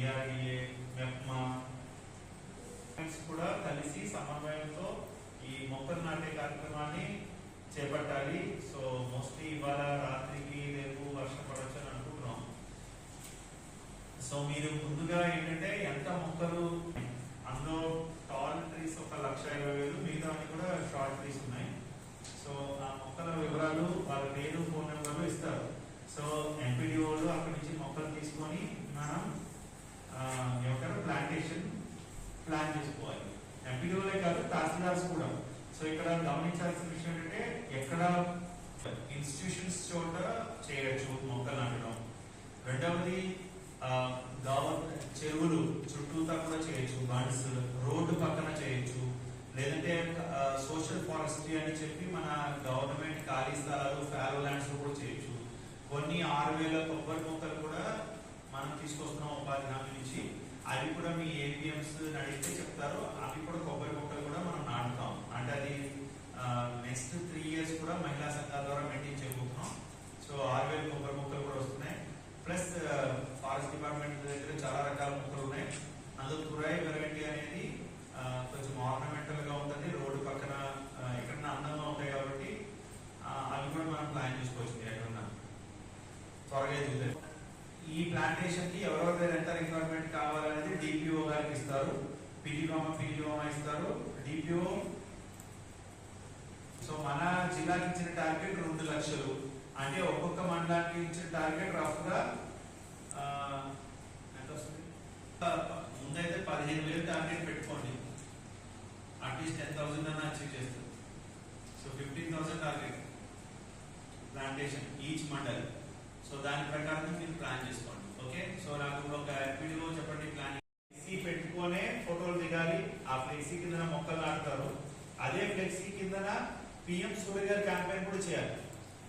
DRDA MEPMA. కూడా కలిసి సమన్వయంతో ఈ మొక్కలు నాటే కార్యక్రమాన్ని చేపట్టాలి. సో మోస్ట్లీ ఇవాళ రాత్రికి రేపు వర్షం పడవచ్చు అని అనుకుంటున్నాం. సో మీరు ముందుగా ఏంటంటే ఎంత మొక్కలు అందులో టాల్ ట్రీస్ ఒక లక్ష ఇరవై వేలు మిగతావన్నీ కూడా షార్ట్ ట్రీస్ ఉన్నాయి. సో ఆ మొక్కల వివరాలు వాళ్ళ పేరు ఫోన్ నెంబర్లు ఇస్తారు. సో ఎంపీడీఓలు అక్కడి నుంచి మొక్కలు తీసుకొని మనం ప్లాన్ చేసుకోవాలి. ఎంపీడీఓలే కాదు తహసీల్దార్స్ కూడా. సో ఇక్కడ గమనించాల్సిన విషయం ఏంటంటే ఎక్కడ ఇన్స్టిట్యూషన్స్ చోట చేయొచ్చు మొక్కలు నాటడం. రెండవది చెరువులు చుట్టూతా కూడా చేయొచ్చు బండ్స్ రోడ్డు పక్కన చేయొచ్చు. లేదంటే సోషల్ ఫారెస్ట్రీ అని చెప్పి మన గవర్నమెంట్ ఖాళీ స్థలాలు ఫాలో ల్యాండ్స్ కూడా చేయొచ్చు. కొన్ని ఆరు వేల కొబ్బరి మొక్కలు కూడా మనం తీసుకొస్తున్నాం ఉపాధి హామీ నుంచి. అవి కూడా మీ ఏపీఎంస్ అడిగితే చెప్తారు. అవి కూడా కొబ్బరి మొక్కలు కూడా మనం నాటుతాం. అంటే అది నెక్స్ట్ త్రీ ఇయర్స్ కూడా మహిళా సంఘాల ద్వారా మెయింటైన్ చేయబోతున్నాం. సో ఆరు వేల కొబ్బరి మొక్కలు కూడా వస్తున్నాయి. ప్లస్ ఫారెస్ట్ డిపార్ట్మెంట్ దగ్గర చాలా రకాల మొక్కలు ఉన్నాయి. అందులో తురాయి వెరైటీ అనేది కొంచెం ఆర్నమెంటల్గా ఉంటుంది. రోడ్డు పక్కన ఎక్కడన్నా అందంగా ఉంటాయి కాబట్టి అవి కూడా మనం ప్లాన్ చేసుకోవచ్చు ఎక్కడన్నా. త్వరగా ఎదుగుతాయి. ఈ ప్లాంటేషన్కి ఎవరెవరి ఎంత రిక్వైర్మెంట్ కావాలి ఇస్తారు పిడిఓ పిడిఓ ఇస్తారు డిపిఓ సో మన జిల్లాకి ఇచ్చిన టార్గెట్ రెండు లక్షలు. అంటే ఒక్కొక్క మండలానికి ఇచ్చిన టార్గెట్ రఫ్గా ఎంత వస్తుంది? ముందైతే పదిహేను వేలు టార్గెట్ పెట్టుకోండి. అట్లీస్ట్ టెన్ థౌసండ్ అన్న అచీవ్ చేస్తారు. So fifteen thousand target plantation each mandal so దాని ప్రకారం మీరు ప్లాన్ చేసుకోండి. ఓకే సో నాకు ఒక వీడియో చెప్పండి ప్లాన్ పెట్టుకొనే ఫోటోలు దిగాలి. ఆ ఫ్లెక్సీ కింద మొక్కలు నాటుతారు. అదే ఫ్లెక్సీ కింద పిఎం సూర్య గారి క్యాంపెయిన్ కూడా చేయాలి.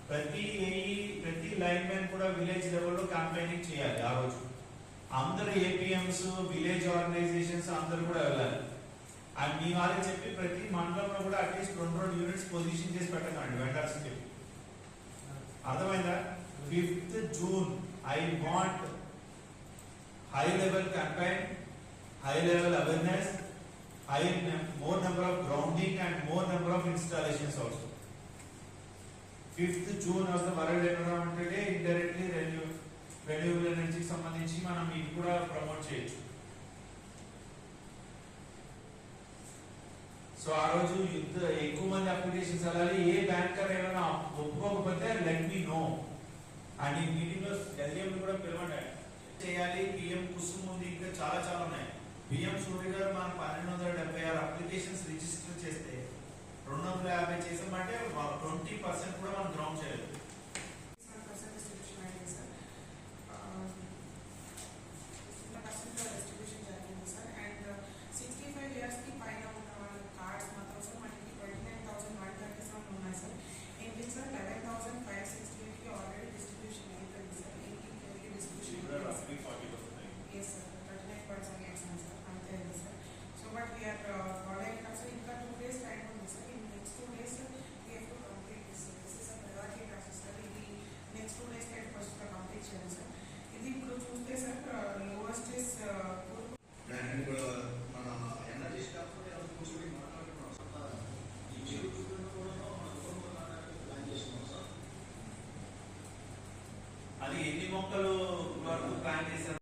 ప్రతి ఏఈ ప్రతి లైన్ మ్యాన్ కూడా విలేజ్ లెవెల్లో క్యాంపెయినింగ్ చేయాలి ఆ రోజు. అందరు ఏపీఎంస్ విలేజ్ ఆర్గనైజేషన్స్ అందరూ కూడా వెళ్ళాలి. అండ్ మీ వాళ్ళకి చెప్పి ప్రతి మండలంలో కూడా అట్లీస్ట్ రెండు రెండు యూనిట్స్ పొజిషన్ చేసి పెట్టకండి వెండర్స్ చెప్పి అర్థమైందా? Fifth June I want high level campaign high level awareness, high more number of grounding and more number of installations also. Fifth June of the world environment day indirectly renew renewable ఎనర్జీకి సంబంధించి మనం ఇది కూడా promote చేయొచ్చు. So ఆ రోజు యుద్ధ ఎక్కువ మంది అప్లికేషన్స్ వెళ్ళాలి ఏ బ్యాంకర్ ఏమైనా ఒప్పుకోకపోతే లెట్ మీ నో అండ్ ఈ మీటింగ్లో ఎల్ఎం కూడా పిలవండి చేయాలి? పిఎం కుసుమ్ ఉంది ఇంకా చాలా చాలా ఉన్నాయి. పిఎం సూర్య గారు మనం పన్నెండు వందల డెబ్బై ఆరు అప్లికేషన్స్ రిజిస్టర్ చేస్తే రెండు వందల యాభై చేసామంటే ట్వంటీ పర్సెంట్ కూడా మనం గ్రౌండ్ చేయలేదు. మొక్కలు వరకు ప్లాన్ చేశారు.